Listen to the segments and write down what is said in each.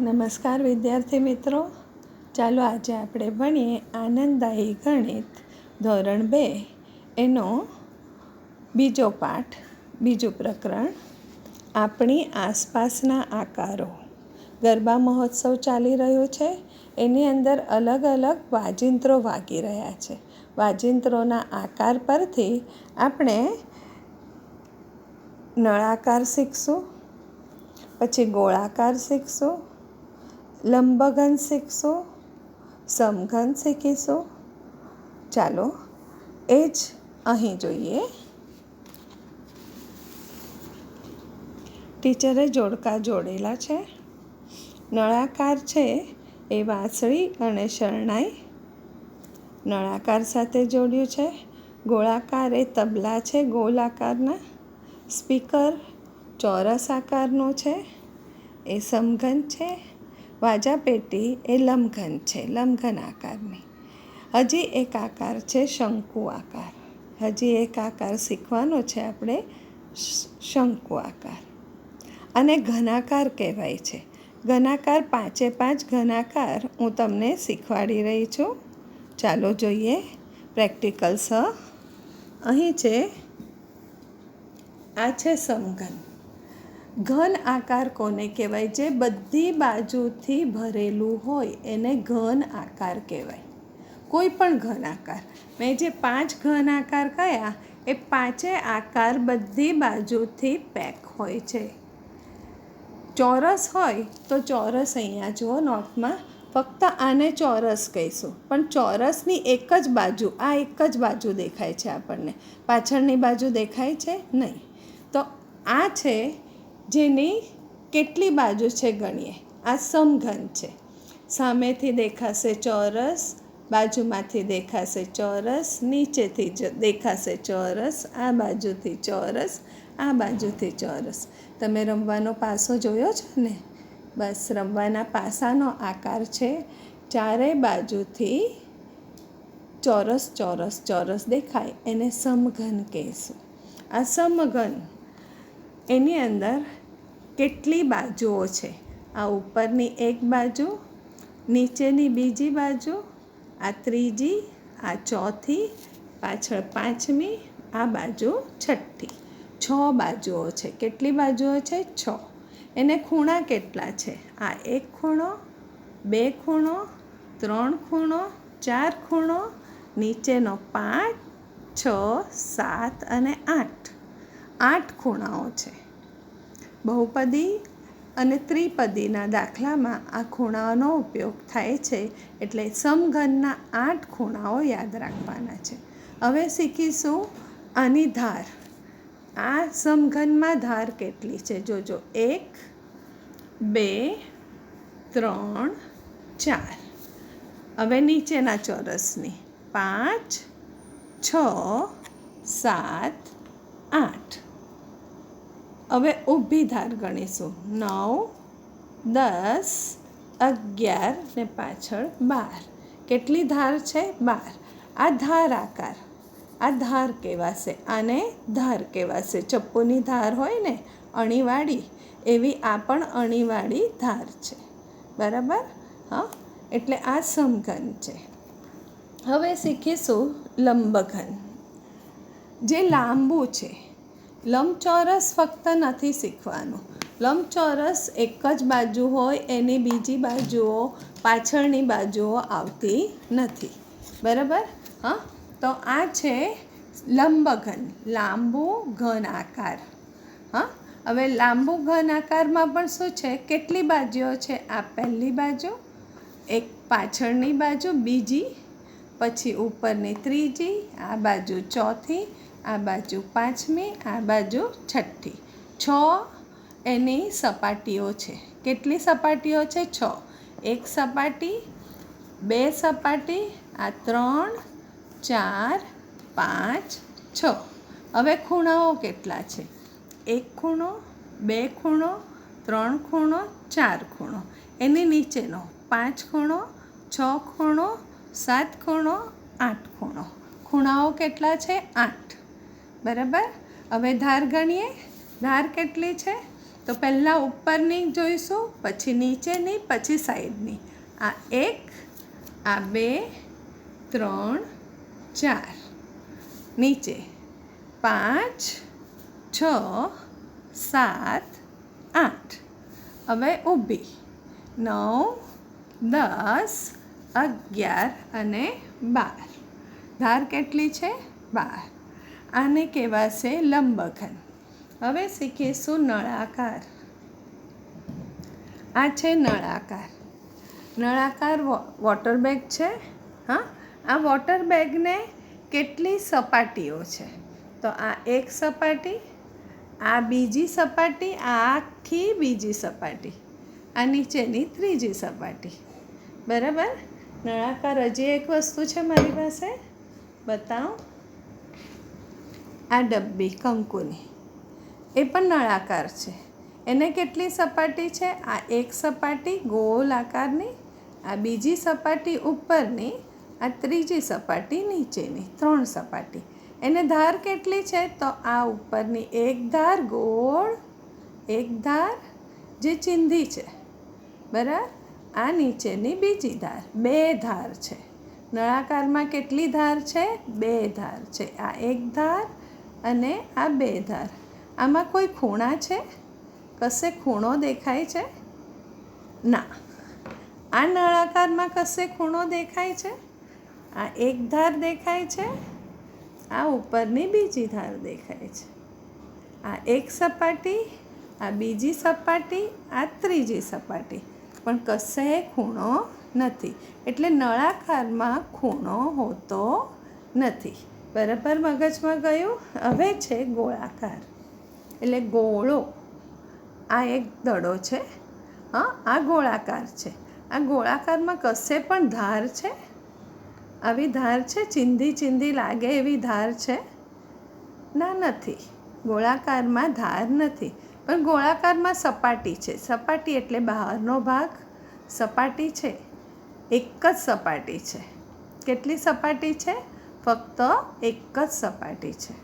નમસ્કાર વિદ્યાર્થી મિત્રો. ચાલો આજે આપણે ભણીએ આનંદદાયી ગણિત ધોરણ બે. એનો બીજો પાઠ, બીજું પ્રકરણ, આપણી આસપાસના આકારો ગરબા મહોત્સવ ચાલી રહ્યો છે. એની અંદર અલગ અલગ વાજિંત્રો વાગી રહ્યા છે. વાજિંત્રોના આકાર પરથી આપણે નળાકાર શીખશું, પછી ગોળાકાર શીખશું લંબઘન શીખશો, સમઘન શીખીશું. ચાલો, એ જ અહીં જોઈએ. ટીચરે જોડકા જોડેલા છે. નળાકાર છે એ વાંસળી અને શરણાઈ. નળાકાર સાથે જોડ્યું છે. ગોળાકાર એ તબલા છે ગોલાકારના સ્પીકર ચોરસ આકારનું છે. એ સમઘન છે. વાજા પેટી એ લંબઘન છે લંબઘન આકારની. હજી એક આકાર છે, શંકુ આકાર. હજી એક આકાર શીખવાનો છે આપણે શંકુ આકાર. અને ઘનાકાર કહેવાય છે. ઘનાકાર પાંચે પાંચ ઘનાકાર હું તમને શીખવાડી રહી છું. ચાલો જોઈએ. પ્રેક્ટિકલ સ અહીં છે, આ છે સમઘન. ઘન આકાર કોને કહેવાય? જે બધી બાજુથી ભરેલું હોય, એને ઘન આકાર કહેવાય. કોઈ પણ ઘન આકાર. મેં જે પાંચ ઘન આકાર કયા, એ પાંચે આકાર બધી બાજુથી પેક હોય છે. ચોરસ હોય, તો ચોરસ અહીંયા જુઓ નોટમાં. ફક્ત આને ચોરસ કહીશું. પણ ચોરસની એક જ બાજુ, આ એક જ બાજુ દેખાય છે આપણને. પાછળની બાજુ દેખાય છે નહીં. તો આ છે જેની કેટલી બાજુ છે ગણીએ? આ સમઘન છે. સામેથી દેખાશે ચોરસ, બાજુમાંથી દેખાશે ચોરસ, નીચેથી દેખાશે ચોરસ, આ બાજુથી ચોરસ, આ બાજુથી ચોરસ. તમે રમવાનો પાસો જોયો છે ને? બસ, રમવાના પાસાનો આકાર છે. ચારે બાજુથી ચોરસ ચોરસ ચોરસ દેખાય. એને સમઘન કહીશું. આ સમઘન એની અંદર કેટલી બાજુઓ છે? આ ઉપરની એક બાજુ, નીચેની બીજી બાજુ, આ ત્રીજી, આ ચોથી, પાછળ પાંચમી, આ બાજુ છઠ્ઠી. છ બાજુઓ છે. કેટલી બાજુઓ છે? છ. એને ખૂણા કેટલા છે? આ એક ખૂણો, બે ખૂણો, ત્રણ ખૂણો, ચાર ખૂણો, નીચેનો પાંચ, છ, સાત અને આઠ. આઠ ખૂણાઓ છે. બહુપદી અને ત્રિપદીના દાખલામાં આ ખૂણાઓનો ઉપયોગ થાય છે એટલે સમઘનના આઠ ખૂણાઓ યાદ રાખવાના છે. હવે શીખીશું આની ધાર. આ સમઘનમાં ધાર કેટલી છે? જોજો. એક, બે, ત્રણ, ચાર. હવે નીચેના ચોરસની. પાંચ, છ, સાત, આઠ. હવે ઊભી ધાર ગણીશું. નવ, દસ, અગિયાર ને પાછળ બાર. કેટલી ધાર છે? બાર. આ ધાર આકાર. આ ધાર કહેવાશે. આને ધાર કહેવાશે. ચપ્પુની ધાર હોય ને, અણીવાળી, એવી આ પણ અણીવાળી ધાર છે. બરાબર? હા? એટલે આ સમઘન છે. હવે શીખીશું લંબઘન. જે લાંબુ છે લંબચોરસ ફક્ત નથી શીખવાનું. લંબચોરસ એક જ બાજુ હોય, એની બીજી બાજુઓ પાછળની બાજુઓ આવતી નથી. બરાબર? હા? તો આ છે લંબઘન, લાંબુ ઘન આકાર. હા? હવે લાંબુ ઘન આકારમાં પણ શું છે? કેટલી બાજુઓ છે? આ પહેલી બાજુ, એક પાછળની બાજુ, બીજી, પછી ઉપરની ત્રીજી, આ બાજુ ચોથી આ બાજુ પાંચમી, આ બાજુ છઠ્ઠી. છ એની સપાટીઓ છે. કેટલી સપાટીઓ છે? છ. એક સપાટી, બે સપાટી, આ ત્રણ, ચાર, પાંચ, છ. હવે ખૂણાઓ કેટલા છે? એક ખૂણો, બે ખૂણો, ત્રણ ખૂણો, ચાર ખૂણો. એની નીચેનો પાંચ ખૂણો, છ ખૂણો, સાત ખૂણો, આઠ ખૂણો. ખૂણાઓ કેટલા છે? આઠ. બરાબર? હવે ધાર ગણીએ. ધાર કેટલી છે? તો પહેલાં ઉપરની જોઈશું, પછી નીચેની, પછી સાઈડની. આ એક, આ બે, ત્રણ, ચાર. નીચે. પાંચ, છ, સાત, આઠ. હવે ઊભી. નવ, દસ, અગિયાર અને બાર. ધાર કેટલી છે? બાર. આને કહેવાશે લંબઘન હવે શીખીશું નળાકાર? આ છે નળાકાર. નળાકાર વોટર બેગ છે, હા? આ વોટર બેગને કેટલી સપાટીઓ છે? તો આ એક સપાટી, આ બીજી સપાટી, આ આખી બીજી સપાટી, આ નીચેની ત્રીજી સપાટી. બરાબર? નળાકાર હજી એક વસ્તુ છે મારી પાસે. બતાવો. આ ડબ્બી કંકુની. એ પણ નળાકાર છે. એને કેટલી સપાટી છે? આ એક સપાટી ગોળ આકારની, આ બીજી સપાટી ઉપરની, આ ત્રીજી સપાટી નીચેની, ત્રણ સપાટી. એને ધાર કેટલી છે? તો આ ઉપરની એક ધાર ગોળ, એક ધાર જે ચિંધી છે. બરાબર? આ નીચેની બીજી ધાર. બે ધાર છે. નળાકારમાં કેટલી ધાર છે? બે ધાર છે. આ એક ધાર અને આ બે ધાર. આમાં કોઈ ખૂણા છે? કશે ખૂણો દેખાય છે? ના. આ નળાકારમાં કશે ખૂણો દેખાય છે? આ એક ધાર દેખાય છે, આ ઉપરની બીજી ધાર દેખાય છે. આ એક સપાટી, આ બીજી સપાટી, આ ત્રીજી સપાટી. પણ કશે ખૂણો નથી. એટલે નળાકારમાં ખૂણો હોતો નથી. બરાબર મગજમાં ગયું? હવે છે ગોળાકાર. એટલે ગોળો, આ એક દડો છે. હા, આ ગોળાકાર છે. આ ગોળાકારમાં કશે પણ ધાર છે? આવી ધાર છે? ચિંધી ચિંધી લાગે એવી ધાર છે? ના, નથી. ગોળાકારમાં ધાર નથી. પણ ગોળાકારમાં સપાટી છે. સપાટી એટલે બહારનો ભાગ. સપાટી છે. એક જ સપાટી છે. કેટલી સપાટી છે? ફક્ત એક જ સપાટી છે.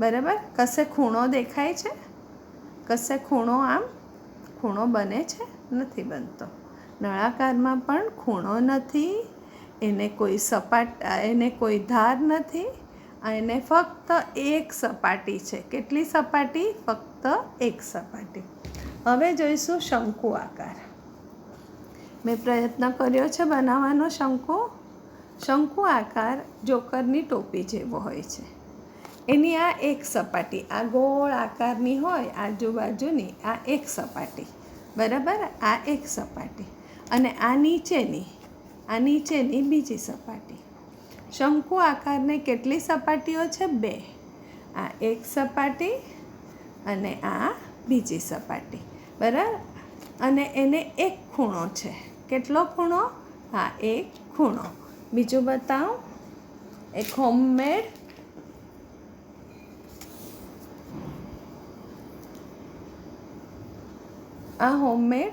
બરાબર? કશે ખૂણો દેખાય છે? કશે ખૂણો આમ? ખૂણો બને છે? નથી બનતો. નળાકારમાં પણ ખૂણો નથી, એને કોઈ સપાટ, એને કોઈ ધાર નથી, એને ફક્ત એક સપાટી છે. કેટલી સપાટી? ફક્ત એક સપાટી. હવે જોઈશું શંકુ આકાર. મેં પ્રયત્ન કર્યો છે બનાવવાનો શંકુ. શંકુ આકાર જોકરની ટોપી જેવો હોય છે. એની આ એક સપાટી, આ ગોળ આકારની હોય, આજુબાજુની આ એક સપાટી. બરાબર? આ એક સપાટી. અને આ નીચેની આ નીચેની બીજી સપાટી. શંકુ આકારને કેટલી સપાટીઓ છે? બે. આ એક સપાટી અને આ બીજી સપાટી. બરાબર? અને એને એક ખૂણો છે. કેટલો ખૂણો? હા એક ખૂણો. બીજું બતાવો. એક હોમમેડ. આ હોમમેડ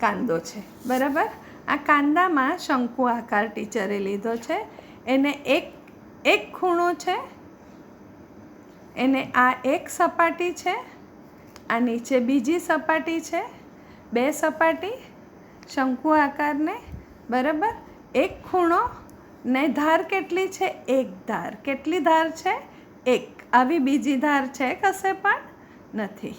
કાંદો છે. બરાબર? આ કાંદામાં શંકુ આકાર ટીચરે લીધો છે. એને એક એક ખૂણો છે. એને આ એક સપાટી છે. આ નીચે બીજી સપાટી છે. બે સપાટી. શંકુ આકારને. બરાબર? એક ખૂણો ને ધાર કેટલી છે? એક ધાર. કેટલી ધાર છે? એક. આવી બીજી ધાર છે કશે પણ નથી.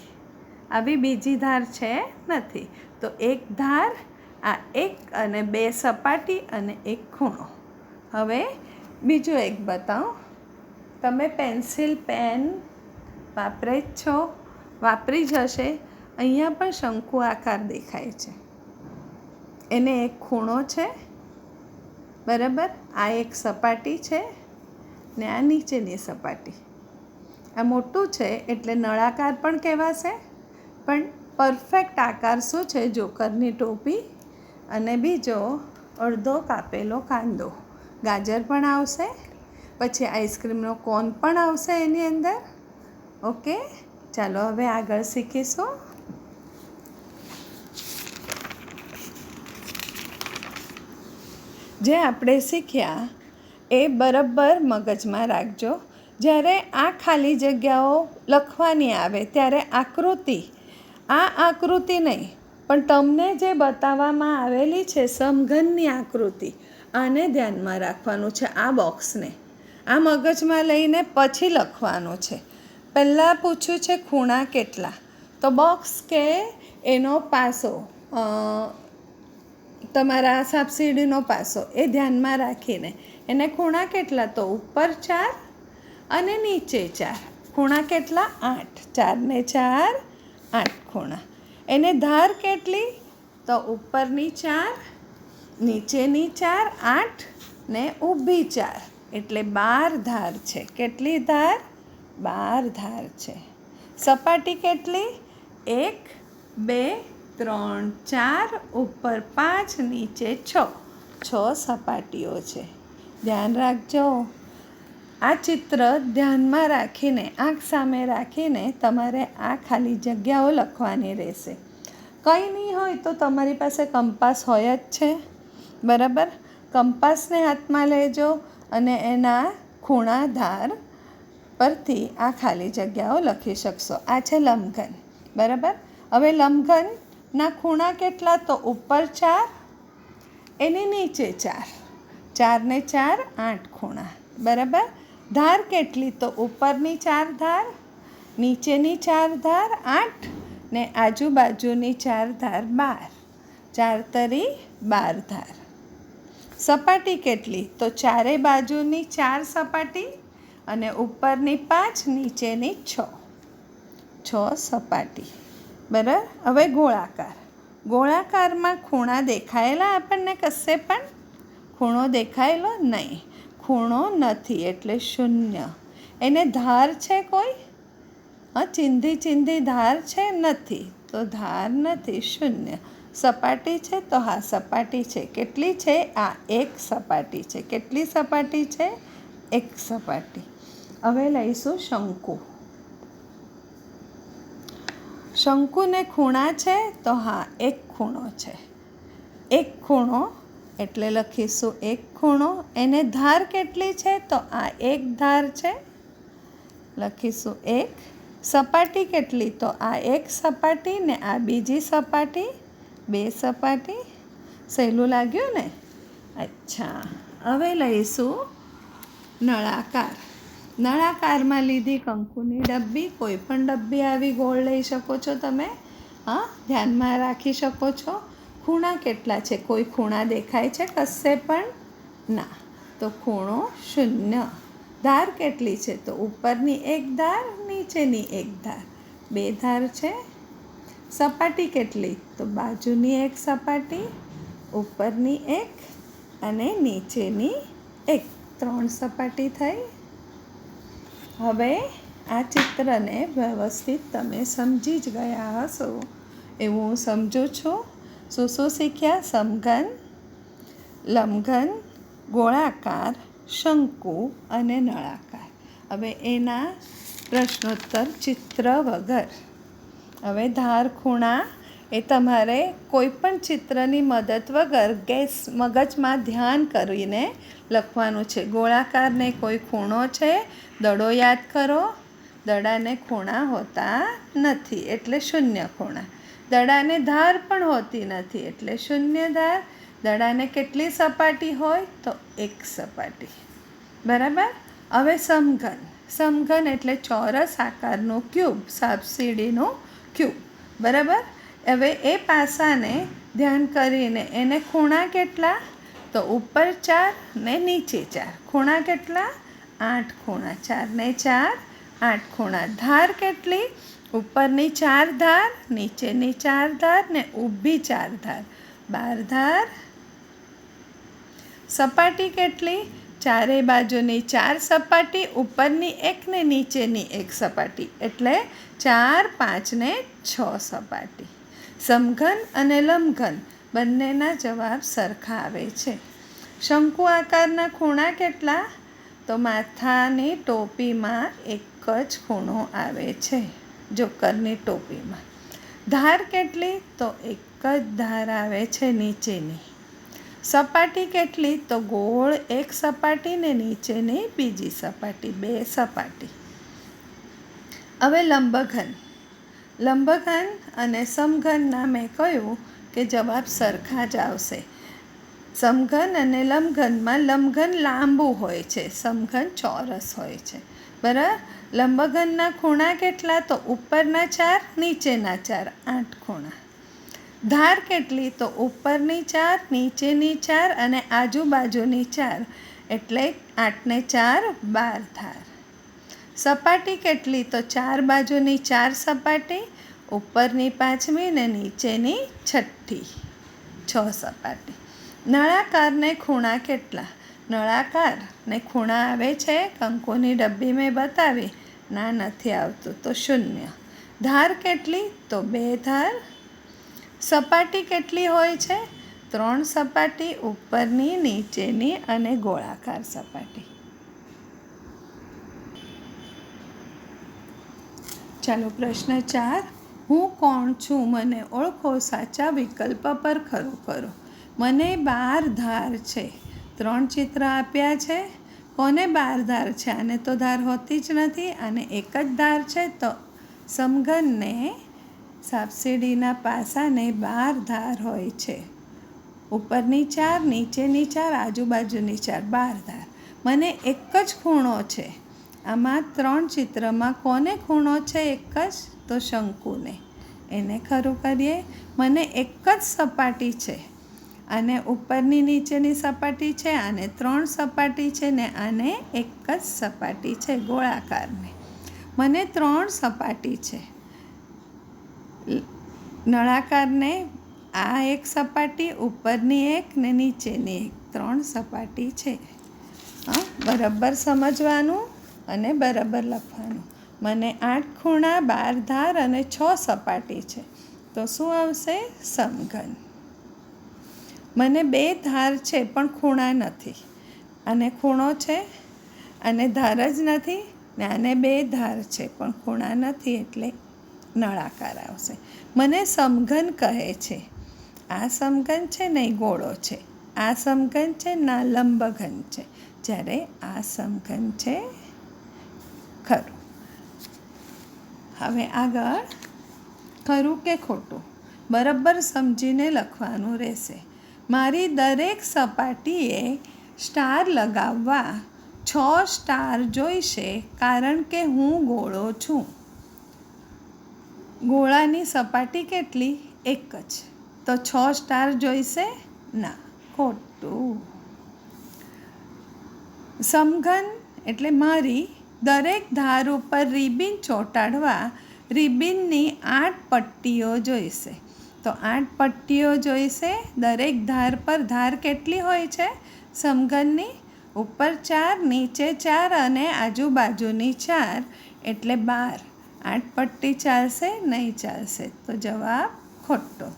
આવી બીજી ધાર છે નથી. તો એક ધાર, આ એક અને બે સપાટી અને એક ખૂણો. હવે બીજું એક બતાવો. તમે પેન્સિલ, પેન વાપરે જ છો? વાપરી જ હશે. અહીંયા પણ શંકુ આકાર દેખાય છે. એને એક ખૂણો છે. બરાબર? આ એક સપાટી છે ને આ નીચેની સપાટી. આ મોટું છે એટલે નળાકાર પણ કહેવાશે, પણ પરફેક્ટ આકાર શું છે? જોકરની ટોપી અને બીજો અડધો કાપેલો કાંદો. ગાજર પણ આવશે, પછી આઈસ્ક્રીમનો કોન પણ આવશે એની અંદર. ઓકે, ચાલો હવે આગળ શીખીશું. જે આપણે શીખ્યા એ બરાબર મગજમાં રાખજો. જ્યારે આ ખાલી જગ્યાઓ લખવાની આવે ત્યારે આકૃતિ, આ આકૃતિ નહીં, પણ તમને જે બતાવવામાં આવેલી છે સમઘનની આકૃતિ, આને ધ્યાનમાં રાખવાનું છે આ બોક્સને. આ મગજમાં લઈને પછી લખવાનું છે. પહેલાં પૂછ્યું છે ખૂણા કેટલા? તો બોક્સ કે એનો પાસો તમારા સબસિડીનો પાસો, એ ધ્યાનમાં રાખીને. એને ખૂણા કેટલા? તો ઉપર ચાર અને નીચે ચાર. ખૂણા કેટલા? આઠ. ચારને ચાર, આઠ ખૂણા. એને ધાર કેટલી? તો ઉપરની ચાર, નીચેની ચાર, આઠ ને ઊભી ચાર. એટલે બાર ધાર છે. કેટલી ધાર? બાર ધાર છે. સપાટી કેટલી? એક, બે ત્રણ, ચાર, ઉપર પાંચ, નીચે છ. છ સપાટીઓ છે. ધ્યાન રાખજો. આ ચિત્ર ધ્યાનમાં રાખીને, આંખ સામે રાખીને તમારે આ ખાલી જગ્યાઓ લખવાની રહેશે. કંઈ નહીં હોય તો તમારી પાસે કંપાસ હોય જ છે. બરાબર? કંપાસને હાથમાં લેજો અને એના ખૂણા ધાર પરથી આ ખાલી જગ્યાઓ લખી શકશો. આ છે લંબઘન બરાબર? હવે લંબઘનના ખૂણા કેટલા તો ઉપર ચાર, એની નીચે ચાર. ચાર ને ચાર, આઠ ખૂણા. બરાબર? ધાર કેટલી તો ઉપરની ચાર ધાર, નીચેની ચાર ધાર, આઠ ને આજુબાજુની ચાર ધાર, બાર. ચાર તરી બાર ધાર. સપાટી કેટલી? તો ચારે બાજુની ચાર સપાટી અને ઉપરની પાંચ, નીચેની છ. છ સપાટી. બરાબર? હવે ગોળાકાર. ગોળાકારમાં ખૂણા દેખાયેલા આપણને કશે પણ? ખૂણો દેખાયેલો નહીં. ખૂણો નથી, એટલે શૂન્ય. એને ધાર છે કોઈ? હા, ચિંધી ચિંધી ધાર છે નથી. તો ધાર નથી, શૂન્ય. સપાટી છે તો હા, સપાટી છે. કેટલી છે? આ એક સપાટી છે. કેટલી સપાટી છે? એક સપાટી. હવે લઈશું શંકુ. શંકુને ખૂણા છે તો હા, એક ખૂણો છે. એક ખૂણો એટલે લખીશું એક ખૂણો. એને ધાર કેટલી છે તો આ એક ધાર છે. લખીશું એક. સપાટી કેટલી તો આ એક સપાટી ને આ બીજી સપાટી, બે સપાટી. સહેલું લાગ્યું ને? અચ્છા. હવે લઈશું નળાકાર. નળાકારમાં લીધી કંકુની ડબ્બી, કોઈ પણ ડબ્બી આવી ગોળ લઈ શકો છો તમે. હા, ધ્યાનમાં રાખી શકો છો. ખૂણા કેટલા છે? કોઈ ખૂણા દેખાય છે કશે પણ? ના. તો ખૂણો શૂન્ય. ધાર કેટલી છે? તો ઉપરની એક ધાર, નીચેની એક ધાર. બે ધાર છે. સપાટી કેટલી? તો બાજુની એક સપાટી, ઉપરની એક અને નીચેની એક. ત્રણ સપાટી થઈ. હવે આ ચિત્રને વ્યવસ્થિત તમે સમજી જ ગયા હશો. એવું હું સમજું છું? શું શું શીખ્યા સમઘન લંબઘન ગોળાકાર, શંકુ અને નળાકાર. હવે એના પ્રશ્નોત્તર ચિત્ર વગર. હવે ધાર ખૂણા એ તમારે કોઈ પણ ચિત્રની મદદ વગર ગેસ મગજમાં ધ્યાન કરીને લખવાનું છે. ગોળાકારને કોઈ ખૂણો છે, દડો યાદ કરો. દડાને ખૂણા હોતા નથી, એટલે શૂન્ય ખૂણા. દડાને ધાર પણ હોતી નથી, એટલે શૂન્ય ધાર. દડાને કેટલી સપાટી હોય તો એક સપાટી. બરાબર? હવે સમઘન. સમઘન એટલે ચોરસ આકારનું ક્યુબ સાપસીડીનું ક્યુબ. બરાબર? હવે એ પાસાને ધ્યાન કરીને એને ખૂણા કેટલા? તો ઉપર ચાર ને નીચે ચાર. ખૂણા કેટલા? આઠ ખૂણા ચાર ને ચાર. આઠ ખૂણા ધાર કેટલી? ઉપરની ચાર ધાર, નીચેની ચાર ધાર ને ઊભી ચાર ધાર. બાર ધાર. સપાટી કેટલી? ચારે બાજુની ચાર સપાટી, ઉપરની એક ને નીચેની એક સપાટી. એટલે ચાર, પાંચ ને છ સપાટી. સમઘન અને લંબઘન બંનેના જવાબ સરખા આવે છે. શંકુ આકારના ખૂણા કેટલા? તો માથાની ટોપીમાં એક જ ખૂણો આવે છે, જોકરની ટોપીમાં. ધાર કેટલી? તો એક જ ધાર આવે છે નીચેની. સપાટી કેટલી? તો ગોળ એક સપાટી ને નીચેની બીજી સપાટી, બે સપાટી. હવે લંબઘન. લંબઘન અને સમઘનના મેં કહ્યું કે જવાબ સરખા જ આવશે. સમઘન અને લંબઘનમાં લંબઘન લાંબુ હોય છે, સમઘન ચોરસ હોય છે. બરાબર? લંબઘનના ખૂણા કેટલા? તો ઉપરના ચાર, નીચેના ચાર, આઠ ખૂણા. ધાર કેટલી? તો ઉપરની ચાર, નીચેની ચાર અને આજુબાજુની ચાર. એટલે આઠને ચાર, બાર ધાર. સપાટી કેટલી તો ચાર બાજુની ચાર સપાટી, ઉપરની પાંચમી ને નીચેની છઠ્ઠી. છ સપાટી. નળાકારને ખૂણા કેટલા? નળાકાર ને ખૂણા આવે છે, કંકુની ડબ્બી મેં બતાવી. ના, નથી આવતું તો શૂન્ય. ધાર કેટલી તો બે ધાર. સપાટી કેટલી હોય છે? ત્રણ સપાટી, ઉપરની, નીચેની અને ગોળાકાર સપાટી. ચાલો પ્રશ્ન ચાર. હું કોણ છું? મને ઓળખો. સાચા વિકલ્પ પર ખરું કરો મને બાર ધાર છે. ત્રણ ચિત્ર આપ્યા છે. કોને બાર ધાર છે? આને તો ધાર હોતી જ નથી. અને એક જ ધાર છે. તો સમઘનને સાપસીડીના પાસાને બાર ધાર હોય છે. ઉપરની ચાર, નીચેની ચાર, આજુબાજુની ચાર, બાર ધાર. મને એક જ ખૂણો છે. આમાં ત્રણ ચિત્રમાં કોને ખૂણો છે એક જ? તો શંકુને. એને ખરું કરીએ? મને એક જ સપાટી છે. અને ઉપરની નીચેની સપાટી છે આને ત્રણ સપાટી છે ને આને એક જ સપાટી છે ગોળાકારને. મને ત્રણ સપાટી છે. નળાકારને આ એક સપાટી, ઉપરની એક ને નીચેની એક. ત્રણ સપાટી છે. હા, બરાબર સમજવાનું? અને બરાબર લખવાનું. મને આઠ ખૂણા, બાર ધાર અને છ સપાટી છે. તો શું આવશે? સમઘન. મને બે ધાર છે, પણ ખૂણા નથી. અને ખૂણો છે? અને ધાર જ નથી? ને આને બે ધાર છે, પણ ખૂણા નથી, એટલે નળાકાર આવશે. મને સમઘન કહે છે. આ સમઘન છે ને ગોળો છે. આ સમઘન છે ના લંબઘન છે. જ્યારે આ સમઘન છે ખરું હવે આગળ ખરું કે ખોટું? બરાબર સમજીને લખવાનું રહેશે. મારી દરેક સપાટીએ સ્ટાર લગાવવા છ સ્ટાર જોઈશે કારણ કે હું ગોળો છું. ગોળાની સપાટી કેટલી? એક જ. તો છ સ્ટાર જોઈશે? ના. ખોટું. સમઘન એટલે મારી દરેક ધાર ઉપર રિબિન ચોંટાડવા રિબિનની આઠ પટ્ટીઓ જોઈશે. તો આઠ પટ્ટીઓ જોઈશે. દરેક ધાર પર ધાર કેટલી હોય છે? સમઘનની ઉપર ચાર, નીચે ચાર અને આજુબાજુની ચાર, એટલે બાર. આઠ પટ્ટી ચાલશે, નહીં ચાલશે? તો જવાબ ખોટો.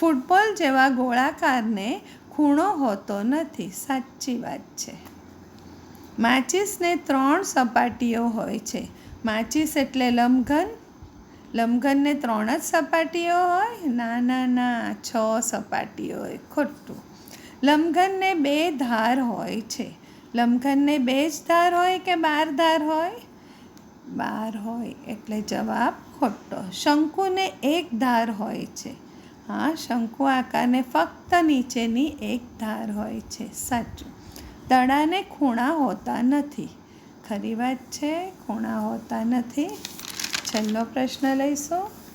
ફૂટબોલ જેવા ગોળાકારને ખૂણો હોતો નથી. સાચી વાત છે. માચીસને ત્રણ સપાટીઓ હોય છે. માચિસ એટલે લંબઘન લંબઘનને ત્રણ જ સપાટીઓ હોય ના ના ના છ સપાટીઓ હોય, ખોટું. લંબઘનને બે ધાર હોય છે. લંબઘનને બે જ ધાર હોય કે બાર ધાર હોય? બાર હોય, એટલે જવાબ ખોટો. શંકુને એક ધાર હોય છે. હા, શંકુ આકારને ફક્ત નીચેની એક ધાર હોય છે. સાચું. દડાને ખૂણા હોતા નથી. ખરી વાત છે ખૂણા હોતા નથી. છેલ્લો પ્રશ્ન લઈશું.